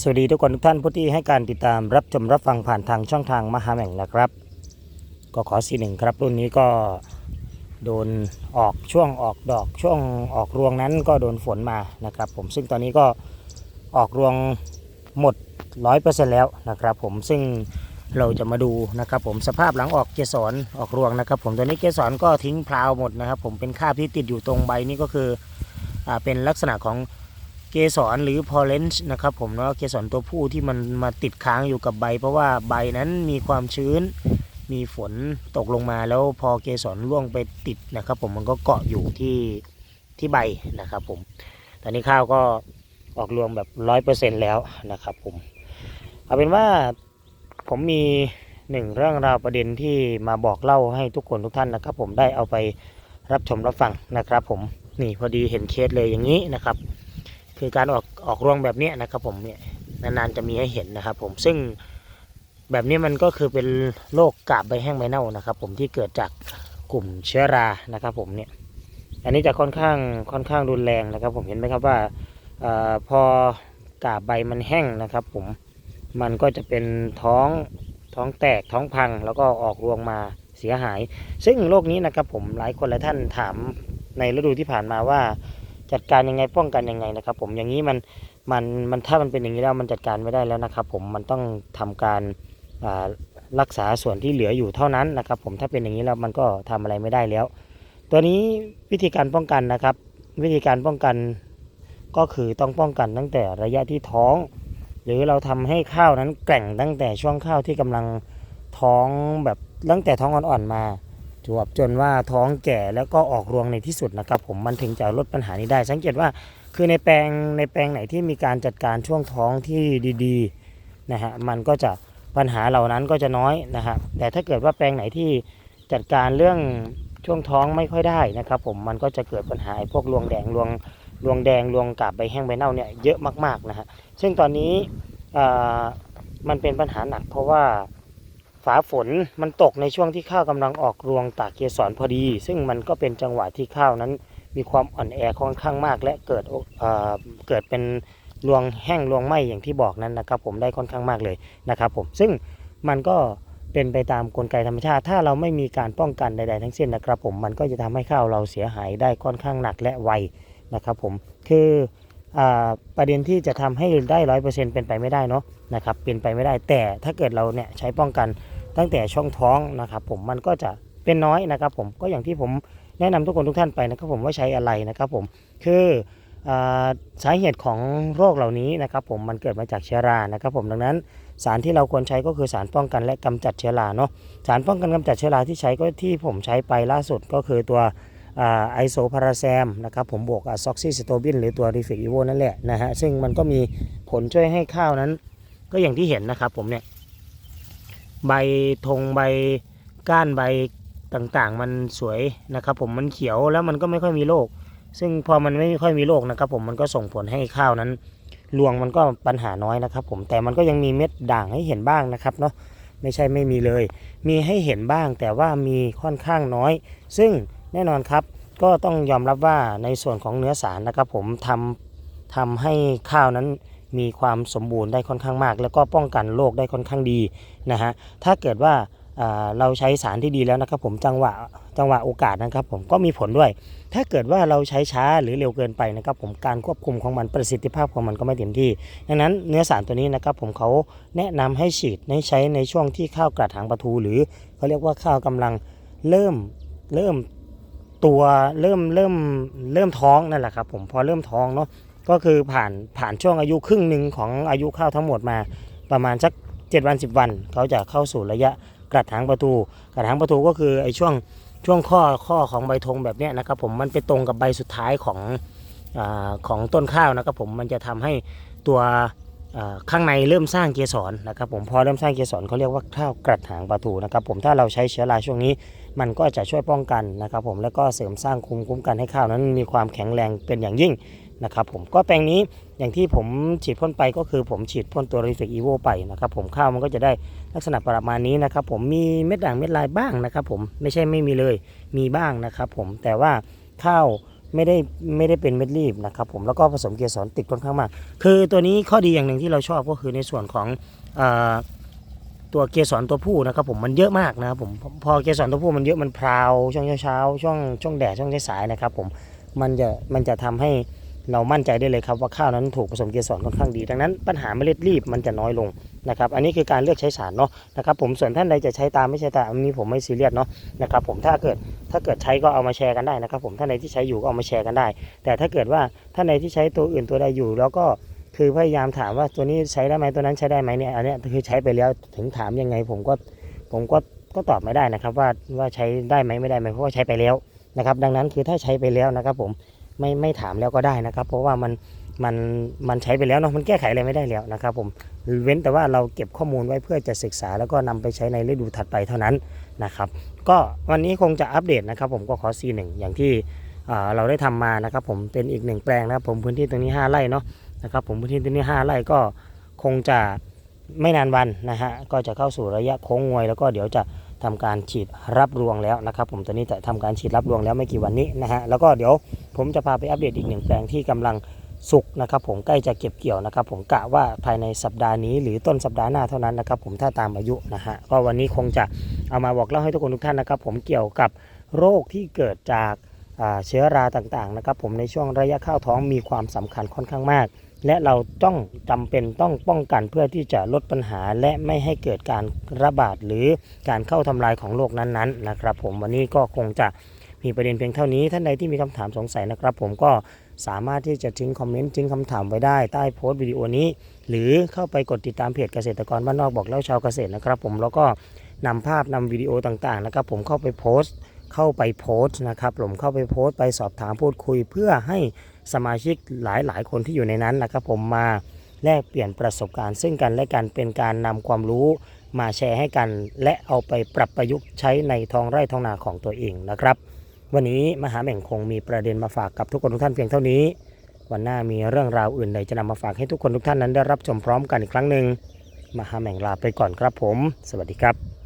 สวัสดีทุกคนทุกท่านผู้ที่ให้การติดตามรับชมรับฟังผ่านทางช่องทางมหาแห่งนะครับ ก็ขอสีหนึ่งครับ รุ่นนี้ก็โดนออกช่วงออกดอกช่วงออกรวงนั้นก็โดนฝนมานะครับ ผมซึ่งตอนนี้ก็ออกรวงหมด100%แล้วนะครับผมซึ่งเราจะมาดูนะครับ ผมสภาพหลังออกเกสรออกรวงนะครับ ผมตัวนี้เกสรก็ทิ้งพลาวหมดนะครับ ผมเป็นคาบที่ติดอยู่ตรงใบนี้ก็คืออเป็นลักษณะของ เกสรหรือพอเลนส์นะครับผมแล้วก็เกสรตัวผู้ที่มันมาติดค้างอยู่กับใบ เพราะว่าใบนั้นมีความชื้น มีฝนตกลงมาแล้วพอเกสรร่วงไปติดนะครับ ผมมันก็เกาะอยู่ที่ที่ใบนะครับผมตอนนี้ข้าวก็ออกรวงแบบร้อยเปอร์เซ็นแล้วนะครับผมเอาเป็นว่าผมมีหนึ่งเรื่องราวประเด็นที่มาบอกเล่าให้ทุกคนทุกท่านนะครับ ผมได้เอาไปรับชมรับฟังนะครับ ผมนี่พอดีเห็นเคสเลยอย่างนี้นะครับ คือการออกออกรวงแบบนี้นะครับผมเนี่ยนานๆจะมีให้เห็นนะครับผมซึ่งแบบนี้มันก็คือเป็นโรคกาบใบแห้งใบเน่านะครับ ผมที่เกิดจากกลุ่มเชื้อรานะครับผมเนี่ยอันนี้จะค่อนข้างค่อนข้างรุนแรงนะครับ ผมเห็นไหมครับว่าออพอกาบใบมันแห้งนะครับ ผมมันก็จะเป็นท้องท้องแตกท้องพังแล้วก็ออกรวงมาเสียหาย ซึ่งโรคนี้นะครับผมหลายคนหลายท่านถามในฤดูที่ผ่านมาว่า จัดการยังไงป้องกันยังไงนะครับ ผมอย่างนี้มันมันมันถ้ามันเป็นอย่างนี้แล้วมันจัดการไม่ได้แล้วนะครับ ผมมันต้องทำการรักษาส่วนที่เหลืออยู่เท่านั้นนะครับ ผมถ้าเป็นอย่างนี้แล้วมันก็ทำอะไรไม่ได้แล้ว ตัวนี้วิธีการป้องกันนะครับ วิธีการป้องกันก็คือต้องป้องกันตั้งแต่ระยะที่ท้อง หรือเราทำให้ข้าวนั้นแกร่งตั้งแต่ช่วงข้าวที่กำลังท้องแบบตั้งแต่ท้องอ่อนๆมา จวบจนว่าท้องแก่แล้วก็ออกรวงในที่สุดนะครับ ผมมันถึงจะลดปัญหานี้ได้ สังเกตว่าคือในแปลงในแปลงไหนที่มีการจัดการช่วงท้องที่ดีๆนะฮะมันก็จะปัญหาเหล่านั้นก็จะน้อยนะฮะแต่ถ้าเกิดว่าแปลงไหนที่จัดการเรื่องช่วงท้องไม่ค่อยได้นะครับ ผมมันก็จะเกิดปัญหาพวกรวงแดงรวงรวงแดงรวงกาบใบแห้งใบเน่าเนี่ยเยอะมากๆนะฮะซึ่งตอนนี้มันเป็นปัญหาหนักเพราะว่า ฝาฝนมันตกในช่วงที่ข้าวกำลังออกรวงตากเกสรพอดี ซึ่งมันก็เป็นจังหวะที่ข้าวนั้น มีความอ่อนแอค่อนข้างมาก และเกิดเเกิดเป็นรวงแห้งรวงไหมอย่างที่บอกนั้นนะครับ ผมได้ค่อนข้างมากเลยนะครับ ผมซึ่งมันก็เป็นไปตามกลไกธรรมชาติ ถ้าเราไม่มีการป้องกันใด ๆ ทั้งสิ้นนะครับ ผมมันก็จะทำให้ข้าวเราเสียหายได้ค่อนข้างหนักและไวนะครับ ผมคืออประเด็นที่จะทำให้ได้ร้อยเปอร์เซ็นต์เป็นไปไม่ได้เนาะนะครับเป็นไปไม่ได้แต่ถ้าเกิดเราเนี่ยใช้ป้องกัน ตั้งแต่ช่องท้องนะครับผมมันก็จะเป็นน้อยนะครับผมก็อย่างที่ผมแนะนำทุกคนทุกท่านไปนะครับผมว่าใช้อะไรนะครับผมคืออสาเหตุของโรคเหล่านี้นะครับผมมันเกิดมาจากเชื้อรานะครับผมดังนั้นสารที่เราควรใช้ก็คือสารป้องกันและกำจัดเชื้อราเนาะสารป้องกันกำจัดเชื้อราที่ใช้ก็ที่ผมใช้ไปล่าสุดก็คือตัวไอโซพาราแซมนะครับผมบวกซอกซิสโตบินหรือตัวรีเฟกอีโวนั่นแหละนะฮะซึ่งมันก็มีผลช่วยให้ข้าวนั้น ก็อย่างที่เห็นนะครับผมเนี่ย ใบธงใบก้านใบต่างๆ มันสวยนะครับ ผมมันเขียวแล้วมันก็ไม่ค่อยมีโรคซึ่งพอมันไม่ค่อยมีโรคนะครับ ผมมันก็ส่งผลให้ข้าวนั้นรวงมันก็ปัญหาน้อยนะครับ ผมแต่มันก็ยังมีเม็ดด่างให้เห็นบ้างนะครับเนาะไม่ใช่ไม่มีเลย มีให้เห็นบ้างแต่ว่ามีค่อนข้างน้อย ซึ่งแน่นอนครับก็ต้องยอมรับว่าในส่วนของเนื้อสารนะครับ ผมทำทำให้ข้าวนั้น มีความสมบูรณ์ได้ค่อนข้างมาก แล้วก็ป้องกันโรคได้ค่อนข้างดีนะฮะถ้าเกิดว่าเราใช้สารที่ดีแล้วนะครับผมจังหวะจังหวะโอกาสนะครับผมก็มีผลด้วย ถ้าเกิดว่าเราใช้ช้าหรือเร็วเกินไปนะครับผมการควบคุมของมันประสิทธิภาพของมันก็ไม่เต็มที่ ดังนั้นเนื้อสารตัวนี้นะครับผมเขาแนะนำให้ฉีดให้ใช้ในช่วงที่ข้าวกระถางปลาทู หรือเขาเรียกว่าข้าวกำลังเริ่มเริ่มตัวเริ่มเริ่มเริ่มท้องนั่นแหละครับผมพอเริ่มท้องเนาะ ก็คือผ่านผ่านช่วงอายุครึ่งหนึ่งของอายุข้าวทั้งหมดมาประมาณสัก7วัน10 วัน เขาจะเข้าสู่ระยะกระถางประตู กระถางประตูก็คือไอ้ช่วงช่วงข้อข้อของใบธงแบบนี้นะครับผมมันไปตรงกับใบสุดท้ายของอของต้นข้าวนะครับผมมันจะทำให้ตัวข้างในเริ่มสร้างเกสรนะครับผมพอเริ่มสร้างเกสรเขาเรียกว่าข้าวกระถางประตูนะครับผมถ้าเราใช้เชื้อราช่วงนี้ มันก็จะช่วยป้องกันนะครับผมแล้วก็เสริมสร้างคุ้มคุ้มกันให้ข้าวนั้นมีความแข็งแรงเป็นอย่างยิ่ง นะครับผมก็แปลงนี้อย่างที่ผมฉีดพ่นไปก็คือผมฉีดพ่นตัว r e f l e x Evo ไปนะครับผมข้าวมันก็จะได้ลักษณะประมาณนี้นะครับผมมีเม็ดด่างเม็ดลายบ้างนะครับผมไม่ใช่ไม่มีเลยมีบ้างนะครับผมแต่ว่าข้าวไม่ได้ไม่ได้เป็นเม็ดรีบนะครับผมแล้วก็ผสมเกสรติดค่อนข้างมาก คือตัวนี้ข้อดีอย่างหนึ่งที่เราชอบก็คือในส่วนของอตัวเกสรตัวผู้นะครับผมมันเยอะมากนะครับผมพอเกสรตัวผู้มันเยอะมันพราวช่วงเช้าช่วงช่วงแดดช่วงสายนะครับผมมันจะมันจะทำให้ เรามั่นใจได้เลยครับว่าข้าวนั้นถูกผสมเกสรค่อนข้างดี ดังนั้นปัญหาเมล็ดรีบมันจะน้อยลงนะครับอันนี้คือการเลือกใช้สารเนาะนะครับผมส่วนท่านใดจะใช้ตามไม่ใช้ตามอันนี้ผมไม่ซีเรียสเนาะนะครับผมถ้าเกิดถ้าเกิดใช้ก็เอามาแชร์กันได้นะครับผมท่านใดที่ใช้อยู่ก็เอามาแชร์กันได้ แต่ถ้าเกิดว่าท่านใดที่ใช้ตัวอื่นตัวใดอยู่ แล้วก็คือพยายามถามว่าตัวนี้ใช้ได้ไหมตัวนั้นใช้ได้ไหมเนี่ยอันเนี้ยคือใช้ไปแล้วถึงถามยังไงผมก็ผมก็ก็ตอบไม่ได้นะครับว่าว่าใช้ได้ไหมไม่ได้ไหมเพราะว่าใช้ไปแล้วนะครับดังนั้นคือถ้าใช้ไปแล้วนะครับผม ไม่ไม่ถามแล้วก็ได้นะครับ เพราะว่ามันมันมันใช้ไปแล้วเนาะมันแก้ไขอะไรไม่ได้แล้วนะครับผมเว้นแต่ว่าเราเก็บข้อมูลไว้เพื่อจะศึกษา แล้วก็นำไปใช้ในฤดูถัดไปเท่านั้นนะครับ ก็วันนี้คงจะอัปเดตนะครับ ผมก็ขอ C1 อย่างที่เราได้ทำมานะครับ ผมเป็นอีกหนึ่งแปลงนะครับ ผมพื้นที่ตรงนี้ 5 ไร่เนาะนะครับผมพื้นที่ตรงนี้ 5 ไร่ก็คงจะไม่นานวันนะฮะก็จะเข้าสู่ระยะโค้งงวยแล้วก็เดี๋ยวจะ ทำการฉีดรับรวงแล้วนะครับ ผมตอนนี้จะทำการฉีดรับรวงแล้วไม่กี่วันนี้นะฮะแล้วก็เดี๋ยวผมจะพาไปอัปเดตอีกหนึ่งแปลงที่กำลังสุกนะครับผมใกล้จะเก็บเกี่ยวนะครับ ผมกะว่าภายในสัปดาห์นี้หรือต้นสัปดาห์หน้าเท่านั้นนะครับ ผมถ้าตามอายุนะฮะก็วันนี้คงจะเอามาบอกเล่าให้ทุกคนทุกท่านนะครับ ผมเกี่ยวกับโรคที่เกิดจากเชื้อราต่างๆนะครับ ผมในช่วงระยะเข้าท้องมีความสำคัญค่อนข้างมาก และเราต้องจำเป็นต้องป้องกันเพื่อที่จะลดปัญหา และไม่ให้เกิดการระบาดหรือการเข้าทำลายของโรคนั้นๆนะครับ ผมวันนี้ก็คงจะมีประเด็นเพียงเท่านี้ ท่านใดที่มีคำถามสงสัยนะครับ ผมก็สามารถที่จะทิ้งคอมเมนต์ทิ้งคำถามไว้ได้ใต้โพสต์วิดีโอนี้ หรือเข้าไปกดติดตามเพจเกษตรกรบ้านนอกบอกเล่าชาวเกษตรนะครับ ผมแล้วก็นำภาพนำวิดีโอต่างๆนะครับ ผมเข้าไปโพสต์ เข้าไปโพสต์นะครับผมเข้าไปโพสต์ไปสอบถามพูดคุย เพื่อให้สมาชิกหลายๆ คนที่อยู่ในนั้นนะครับผมมาแลกเปลี่ยนประสบการณ์ ซึ่งกันและกันเป็นการนำความรู้มาแชร์ให้กัน และเอาไปปรับประยุกต์ใช้ในท้องไร่ท้องนาของตัวเองนะครับ วันนี้มหาแห่งคงมีประเด็นมาฝากกับทุกคนทุกท่านเพียงเท่านี้ วันหน้ามีเรื่องราวอื่นใดจะนำมาฝากให้ทุกคนทุกท่านนั้นได้รับชมพร้อมกันอีกครั้งหนึ่งมหาแห่งลาไปก่อนครับผม สวัสดีครับ